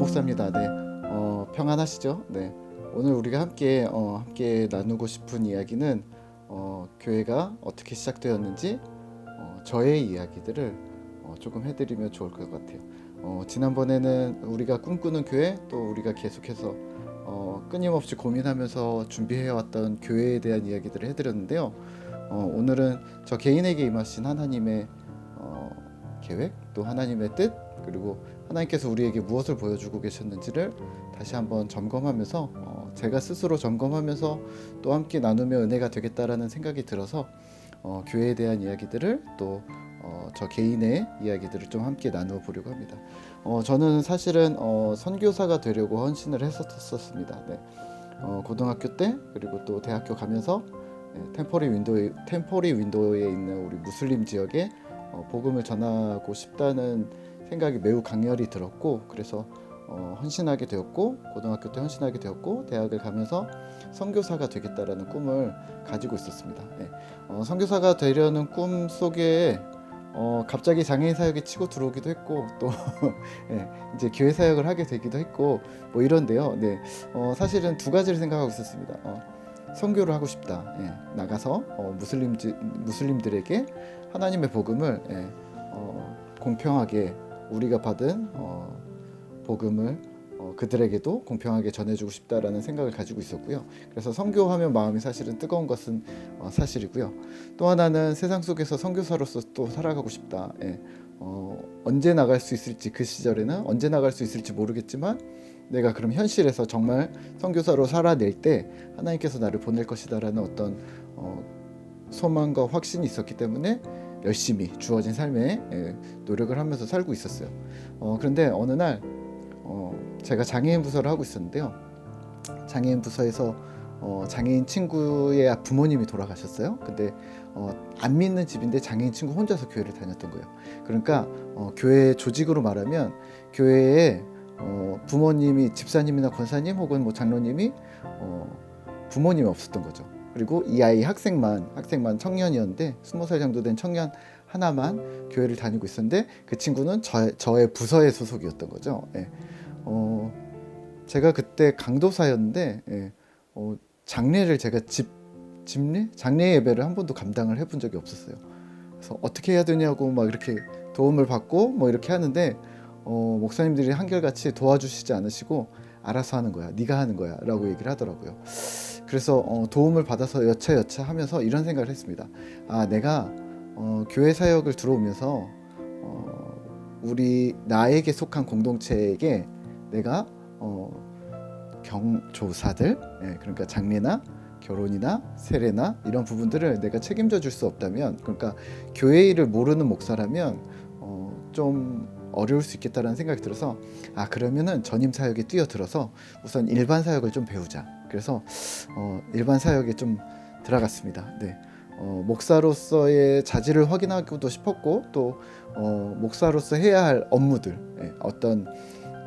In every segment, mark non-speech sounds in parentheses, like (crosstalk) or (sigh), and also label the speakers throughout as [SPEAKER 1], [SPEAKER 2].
[SPEAKER 1] 목사입니다. 네, 어, 평안하시죠? 네, 오늘 우리가 함께 어, 함께 나누고 싶은 이야기는 어, 교회가 어떻게 시작되었는지 어, 저의 이야기들을 어, 조금 해드리면 좋을 것 같아요. 어, 지난번에는 우리가 꿈꾸는 교회 또 우리가 계속해서 어, 끊임없이 고민하면서 준비해왔던 교회에 대한 이야기들을 해드렸는데요. 어, 오늘은 저 개인에게 임하신 하나님의 어, 계획 또 하나님의 뜻 그리고 하나님께서 우리에게 무엇을 보여주고 계셨는지를 다시 한번 점검하면서 어, 제가 스스로 점검하면서 또 함께 나누면 은혜가 되겠다라는 생각이 들어서 어, 교회에 대한 이야기들을 또 어, 저 개인의 이야기들을 좀 함께 나누어 보려고 합니다. 어, 저는 사실은 어, 선교사가 되려고 헌신을 했었었습니다. 네. 어, 고등학교 때 그리고 또 대학교 가면서 네, 템포리 윈도에 템포리 윈도에 있는 우리 무슬림 지역에 어, 복음을 전하고 싶다는 생각이 매우 강렬히 들었고 그래서 어, 헌신하게 되었고 고등학교 때 헌신하게 되었고 대학을 가면서 선교사가 되겠다라는 꿈을 가지고 있었습니다. 네. 어, 선교사가 되려는 꿈 속에 어, 갑자기 장애인 사역에 치고 들어오기도 했고 또 (laughs) 예, 이제 교회 사역을 하게 되기도 했고 뭐 이런데요. 네, 어, 사실은 두 가지를 생각하고 있었습니다. 어, 선교를 하고 싶다. 예, 나가서 어, 무슬림 무슬림들에게 하나님의 복음을 예, 어, 공평하게 우리가 받은 어, 복음을 어, 그들에게도 공평하게 전해주고 싶다라는 생각을 가지고 있었고요. 그래서 선교하면 마음이 사실은 뜨거운 것은 어, 사실이고요. 또 하나는 세상 속에서 선교사로서 또 살아가고 싶다. 예. 어, 언제 나갈 수 있을지 그 시절에는 언제 나갈 수 있을지 모르겠지만 내가 그럼 현실에서 정말 선교사로 살아낼 때 하나님께서 나를 보낼 것이다라는 어떤 어, 소망과 확신이 있었기 때문에 열심히 주어진 삶에 예, 노력을 하면서 살고 있었어요. 어, 그런데 어느 날 어, 제가 장애인 부서를 하고 있었는데요. 장애인 부서에서 어, 장애인 친구의 부모님이 돌아가셨어요. 근데 어, 안 믿는 집인데 장애인 친구 혼자서 교회를 다녔던 거예요. 그러니까 어, 교회 조직으로 말하면 교회에 어, 부모님이 집사님이나 권사님 혹은 뭐 장로님이 어, 부모님이 없었던 거죠. 그리고 이 아이 학생만 학생만 청년이었는데 스무 살 정도 된 청년 하나만 교회를 다니고 있었는데 그 친구는 저, 저의 부서의 소속이었던 거죠. 예. 어, 제가 그때 강도사였는데 예. 어, 장례를 제가 집 집례 장례 예배를 한 번도 감당을 해본 적이 없었어요. 그래서 어떻게 해야 되냐고 막 이렇게 도움을 받고 뭐 이렇게 하는데 어, 목사님들이 한결같이 도와주시지 않으시고 알아서 하는 거야, 네가 하는 거야라고 얘기를 하더라고요. 그래서 어, 도움을 받아서 여차여차 하면서 이런 생각을 했습니다. 아 내가 어, 교회 사역을 들어오면서 어, 우리 나에게 속한 공동체에게 내가 어, 경조사들, 예, 그러니까 장례나 결혼이나 세례나 이런 부분들을 내가 책임져 줄 수 없다면, 그러니까 교회 일을 모르는 목사라면 어, 좀 어려울 수 있겠다라는 생각이 들어서 아 그러면은 전임 사역에 뛰어들어서 우선 일반 사역을 좀 배우자. 그래서 어, 일반 사역에 좀 들어갔습니다. 네. 어, 목사로서의 자질을 확인하고도 싶었고 또 어, 목사로서 해야 할 업무들 예, 어떤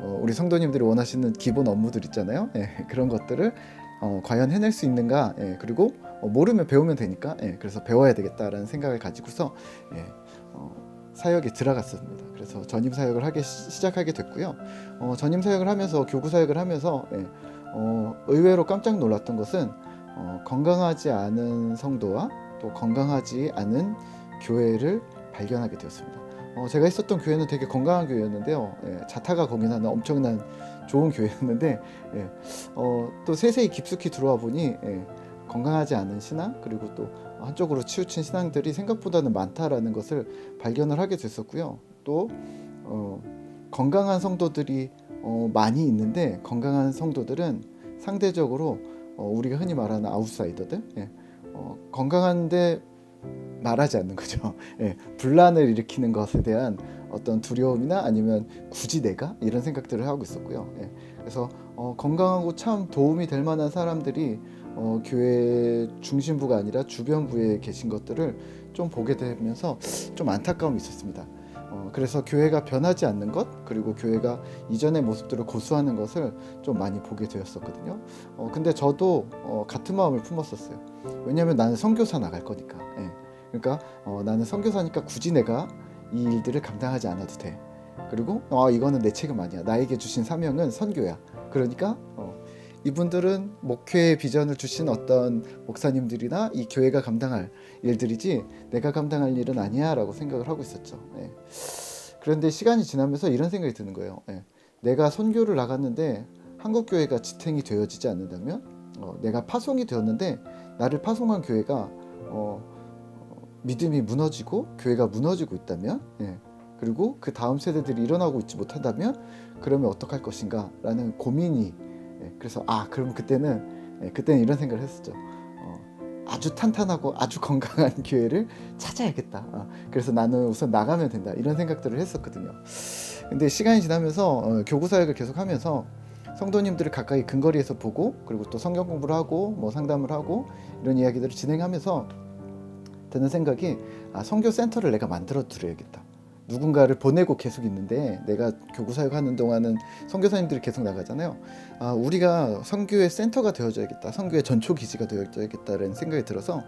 [SPEAKER 1] 어, 우리 성도님들이 원하시는 기본 업무들 있잖아요. 예, 그런 것들을 어, 과연 해낼 수 있는가? 예, 그리고 어, 모르면 배우면 되니까 예, 그래서 배워야 되겠다라는 생각을 가지고서 예, 어, 사역에 들어갔습니다. 그래서 전임 사역을 하기 시, 작하게 됐고요. 어, 전임 사역을 하면서 교구 사역을 하면서 예, 어, 의외로 깜짝 놀랐던 것은 어, 건강하지 않은 성도와 또 건강하지 않은 교회를 발견하게 되었습니다. 어, 제가 있었던 교회는 되게 건강한 교회였는데요. 예, 자타가 공인하는 엄청난 좋은 교회였는데 예, 어, 또 세세히 깊숙이 들어와 보니 예, 건강하지 않은 신앙 그리고 또 한쪽으로 치우친 신앙들이 생각보다는 많다라는 것을 발견을 하게 됐었고요. 또 어, 건강한 성도들이 어, 많이 있는데 건강한 성도들은 상대적으로 어, 우리가 흔히 말하는 아웃사이더들 예, 어, 건강한데 말하지 않는 거죠. (laughs) 예, 분란을 일으키는 것에 대한 어떤 두려움이나 아니면 굳이 내가 이런 생각들을 하고 있었고요. 예, 그래서 어, 건강하고 참 도움이 될 만한 사람들이 어, 교회 중심부가 아니라 주변부에 계신 것들을 좀 보게 되면서 좀 안타까움이 있었습니다. 어, 그래서 교회가 변하지 않는 것 그리고 교회가 이전의 모습들을 고수하는 것을 좀 많이 보게 되었었거든요. 어, 근데 저도 어, 같은 마음을 품었었어요. 왜냐하면 나는 선교사 나갈 거니까. 예. 그러니까 어, 나는 선교사니까 굳이 내가 이 일들을 감당하지 않아도 돼. 그리고 아 이거는 내 책임 아니야. 나에게 주신 사명은 선교야. 그러니까 어, 이분들은 목회의 비전을 주신 어떤 목사님들이나 이 교회가 감당할 일들이지 내가 감당할 일은 아니야라고 생각을 하고 있었죠. 예. 그런데 시간이 지나면서 이런 생각이 드는 거예요. 예. 내가 선교를 나갔는데 한국 교회가 지탱이 되어지지 않는다면, 어, 내가 파송이 되었는데 나를 파송한 교회가 어, 어, 믿음이 무너지고 교회가 무너지고 있다면, 예. 그리고 그 다음 세대들이 일어나고 있지 못한다면, 그러면 어떡할 것인가라는 고민이. 예. 그래서 아 그럼 그때는 예, 그때는 이런 생각을 했었죠. 어, 아주 탄탄하고 아주 (laughs) 건강한 교회를 찾아야겠다. 아, 그래서 나는 우선 나가면 된다. 이런 생각들을 했었거든요. 근데 시간이 지나면서 어, 교구 사역을 계속하면서 성도님들을 가까이 근거리에서 보고 그리고 또 성경 공부를 하고 뭐 상담을 하고 이런 이야기들을 진행하면서 드는 생각이 아 성교 센터를 내가 만들어 드려야겠다. 누군가를 보내고 계속 있는데 내가 교구 사역하는 동안은 선교사님들이 계속 나가잖아요. 아 우리가 선교의 센터가 되어줘야겠다. 선교의 전초 기지가 되어줘야겠다라는 생각이 들어서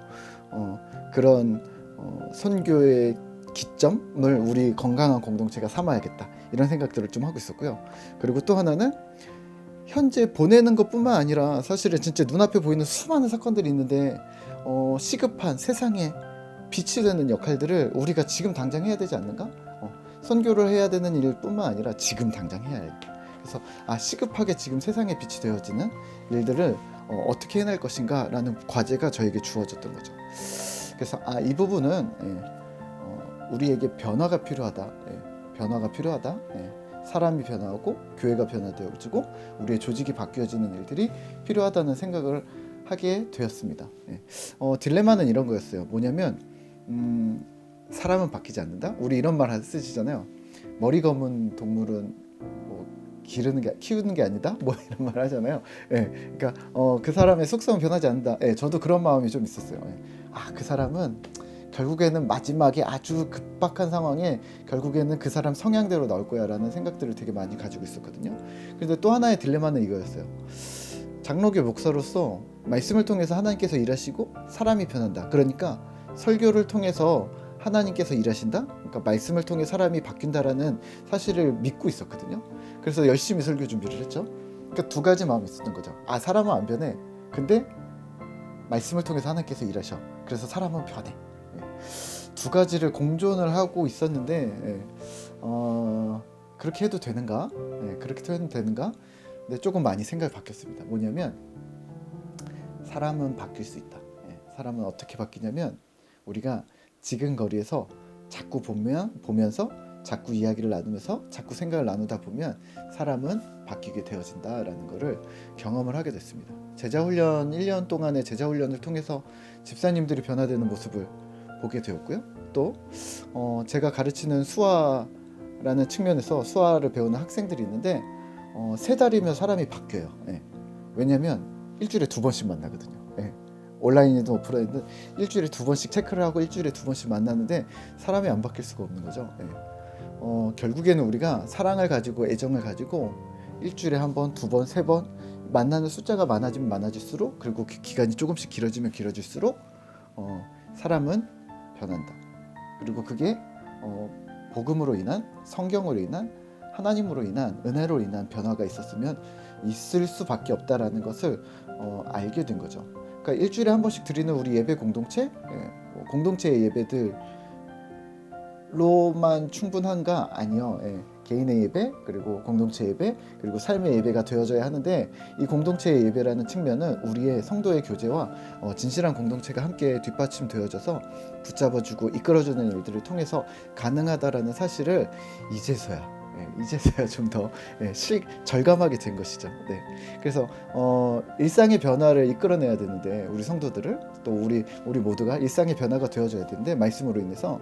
[SPEAKER 1] 어, 그런 어, 선교의 기점을 우리 건강한 공동체가 삼아야겠다 이런 생각들을 좀 하고 있었고요. 그리고 또 하나는 현재 보내는 것뿐만 아니라 사실은 진짜 눈앞에 보이는 수많은 사건들이 있는데 어, 시급한 세상에 빛이 되는 역할들을 우리가 지금 당장 해야 되지 않는가? 어, 선교를 해야 되는 일뿐만 아니라 지금 당장 해야 할. 그래서 아 시급하게 지금 세상에 빛이 되어지는 일들을 어, 어떻게 해낼 것인가라는 과제가 저에게 주어졌던 거죠. 그래서 아 이 부분은 예, 어, 우리에게 변화가 필요하다. 예, 변화가 필요하다. 예, 사람이 변화하고 교회가 변화되어지고 우리의 조직이 바뀌어지는 일들이 필요하다는 생각을 하게 되었습니다. 예. 어, 딜레마는 이런 거였어요. 뭐냐면 음, 사람은 바뀌지 않는다. 우리 이런 말 쓰시잖아요. 머리 검은 동물은 뭐 기르는 게 키우는 게 아니다. 뭐 (laughs) 이런 말 하잖아요. 예, 그러니까 어, 그 사람의 속성은 변하지 않는다. 예, 저도 그런 마음이 좀 있었어요. 예. 아, 그 사람은 결국에는 마지막에 아주 급박한 상황에 결국에는 그 사람 성향대로 나올 거야라는 생각들을 되게 많이 가지고 있었거든요. 그런데 또 하나의 딜레마는 이거였어요. 장로교 목사로서 말씀을 통해서 하나님께서 일하시고 사람이 변한다. 그러니까 설교를 통해서 하나님께서 일하신다. 그러니까 말씀을 통해 사람이 바뀐다라는 사실을 믿고 있었거든요. 그래서 열심히 설교 준비를 했죠. 그러니까 두 가지 마음이 있었던 거죠. 아 사람은 안 변해. 근데 말씀을 통해서 하나님께서 일하셔. 그래서 사람은 변해. 예. 두 가지를 공존을 하고 있었는데 예. 어, 그렇게 해도 되는가? 예, 그렇게 해도 되는가? 근데 조금 많이 생각이 바뀌었습니다. 뭐냐면 사람은 바뀔 수 있다. 예, 사람은 어떻게 바뀌냐면 우리가 지금 거리에서 자꾸 보면 보면서 자꾸 이야기를 나누면서 자꾸 생각을 나누다 보면 사람은 바뀌게 되어진다라는 것을 경험을 하게 됐습니다. 제자 훈련 1년 동안의 제자 훈련을 통해서 집사님들이 변화되는 모습을 보게 되었고요. 또 어, 제가 가르치는 수화라는 측면에서 수화를 배우는 학생들이 있는데 어, 세 달이면 사람이 바뀌어요. 예. 왜냐하면 일주일에 두 번씩 만나거든요. 예. 온라인이든 오프라인이든 일주일에 두 번씩 체크를 하고 일주일에 두 번씩 만나는데 사람이 안 바뀔 수가 없는 거죠. 예. 어, 결국에는 우리가 사랑을 가지고 애정을 가지고 일주일에 한 번, 두 번, 세 번 만나는 숫자가 많아지면 많아질수록 그리고 기- 기간이 조금씩 길어지면 길어질수록 어, 사람은 변한다. 그리고 그게 어, 복음으로 인한 성경으로 인한 하나님으로 인한 은혜로 인한 변화가 있었으면 있을 수밖에 없다라는 것을 어, 알게 된 거죠. 그러니까 일주일에 한 번씩 드리는 우리 예배 공동체, 예, 뭐 공동체의 예배들로만 충분한가 아니요. 예, 개인의 예배 그리고 공동체 예배 그리고 삶의 예배가 되어져야 하는데 이 공동체의 예배라는 측면은 우리의 성도의 교제와 어, 진실한 공동체가 함께 뒷받침되어져서 붙잡아주고 이끌어주는 일들을 통해서 가능하다라는 사실을 이제서야 예, 이제서야 (laughs) 좀더 예, 실 절감하게 된 것이죠. 네. 그래서 어, 일상의 변화를 이끌어내야 되는데 우리 성도들을 또 우리 우리 모두가 일상의 변화가 되어줘야 되는데 말씀으로 인해서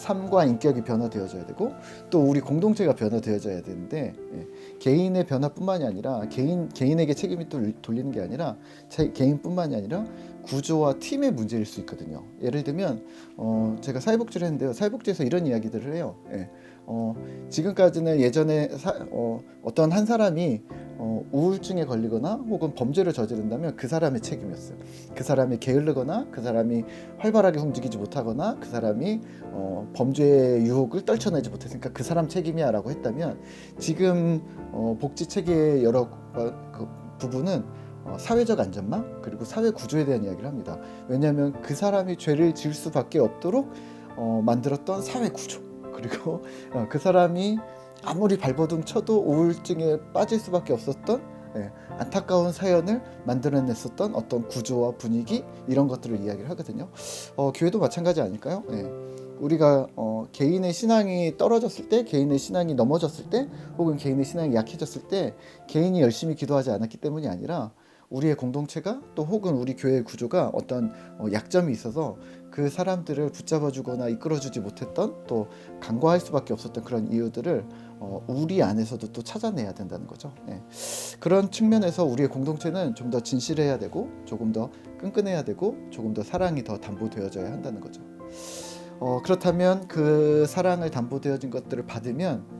[SPEAKER 1] 삶과 인격이 변화되어져야 되고 또 우리 공동체가 변화되어져야 되는데 예, 개인의 변화뿐만이 아니라 개인 개인에게 책임이 또 돌리는 게 아니라 제, 개인뿐만이 아니라 구조와 팀의 문제일 수 있거든요. 예를 들면 어, 제가 사회복지를 했는데요. 사회복지에서 이런 이야기들을 해요. 예. 어, 지금까지는 예전에 사, 어, 어떤 한 사람이 어, 우울증에 걸리거나 혹은 범죄를 저지른다면 그 사람의 책임이었어요. 그 사람이 게을르거나 그 사람이 활발하게 움직이지 못하거나 그 사람이 어, 범죄의 유혹을 떨쳐내지 못했으니까 그 사람 책임이야라고 했다면 지금 어, 복지 체계의 여러 어, 그 부분은 어, 사회적 안전망 그리고 사회 구조에 대한 이야기를 합니다. 왜냐하면 그 사람이 죄를 지을 수밖에 없도록 어, 만들었던 사회 구조 그리고 (laughs) 어, 그 사람이 아무리 발버둥 쳐도 우울증에 빠질 수밖에 없었던 예, 안타까운 사연을 만들어냈었던 어떤 구조와 분위기 이런 것들을 이야기를 하거든요. 어, 교회도 마찬가지 아닐까요? 예. 우리가 어, 개인의 신앙이 떨어졌을 때, 개인의 신앙이 넘어졌을 때, 혹은 개인의 신앙이 약해졌을 때, 개인이 열심히 기도하지 않았기 때문이 아니라 우리의 공동체가 또 혹은 우리 교회의 구조가 어떤 어, 약점이 있어서 그 사람들을 붙잡아주거나 이끌어주지 못했던 또 간과할 수밖에 없었던 그런 이유들을 어, 우리 안에서도 또 찾아내야 된다는 거죠. 예. 그런 측면에서 우리의 공동체는 좀 더 진실해야 되고 조금 더 끈끈해야 되고 조금 더 사랑이 더 담보되어져야 한다는 거죠. 어, 그렇다면 그 사랑을 담보되어진 것들을 받으면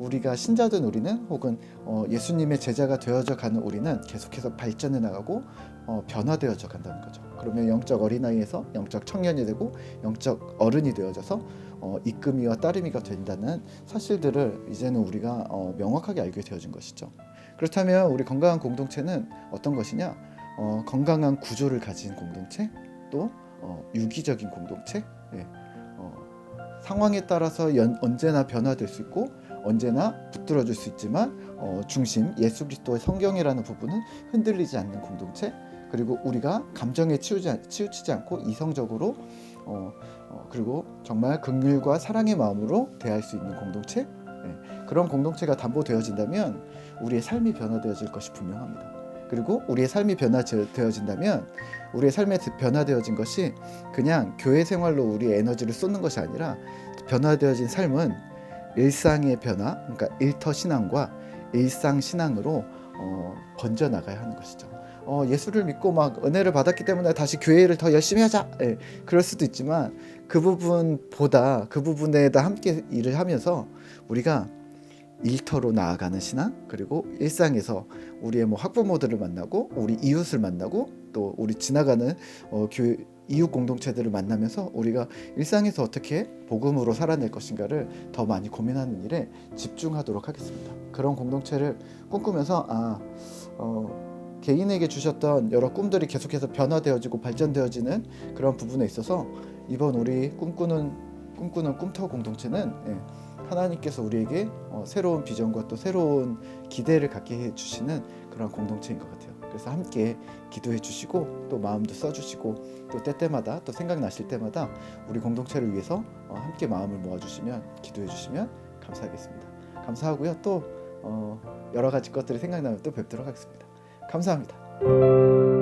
[SPEAKER 1] 우리가 신자된 우리는 혹은 어, 예수님의 제자가 되어져 가는 우리는 계속해서 발전해 나가고 어, 변화되어져 간다는 거죠. 그러면 영적 어린아이에서 영적 청년이 되고 영적 어른이 되어져서 어, 이끄미와 따르미가 된다는 사실들을 이제는 우리가 어, 명확하게 알게 되어진 것이죠. 그렇다면 우리 건강한 공동체는 어떤 것이냐? 어, 건강한 구조를 가진 공동체, 또 어, 유기적인 공동체, 예. 어, 상황에 따라서 연, 언제나 변화될 수 있고 언제나 붙들어 줄 수 있지만 어, 중심 예수 그리스도의 성경이라는 부분은 흔들리지 않는 공동체 그리고 우리가 감정에 치우지, 않- 치우치지 않고 이성적으로 어, 어, 그리고 정말 긍휼과 사랑의 마음으로 대할 수 있는 공동체 예, 그런 공동체가 담보되어진다면 우리의 삶이 변화되어질 것이 분명합니다. 그리고 우리의 삶이 변화되어진다면 우리의 삶에 변화되어진 것이 그냥 교회 생활로 우리의 에너지를 쏟는 것이 아니라 변화되어진 삶은 일상의 변화, 그러니까 일터 신앙과 일상 신앙으로 어, 번져 나가야 하는 것이죠. 어, 예수를 믿고 막 은혜를 받았기 때문에 다시 교회를 더 열심히 하자. 예, 그럴 수도 있지만 그 부분보다 그 부분에다 함께 일을 하면서 우리가 일터로 나아가는 신앙 그리고 일상에서 우리의 뭐 학부모들을 만나고 우리 이웃을 만나고 또 우리 지나가는 어, 교회 이웃 공동체들을 만나면서 우리가 일상에서 어떻게 복음으로 살아낼 것인가를 더 많이 고민하는 일에 집중하도록 하겠습니다. 그런 공동체를 꿈꾸면서 아 어, 개인에게 주셨던 여러 꿈들이 계속해서 변화되어지고 발전되어지는 그런 부분에 있어서 이번 우리 꿈꾸는 꿈꾸는 꿈터 공동체는 예, 하나님께서 우리에게 어, 새로운 비전과 또 새로운 기대를 갖게 해주시는 그런 공동체인 것 같아요. 그래서 함께 기도해 주시고 또 마음도 써 주시고 또 때때마다 또 생각나실 때마다 우리 공동체를 위해서 어, 함께 마음을 모아 주시면 기도해 주시면 감사하겠습니다. 감사하고요. 또 어, 여러 가지 것들이 생각나면 또 뵙도록 하겠습니다. 감사합니다.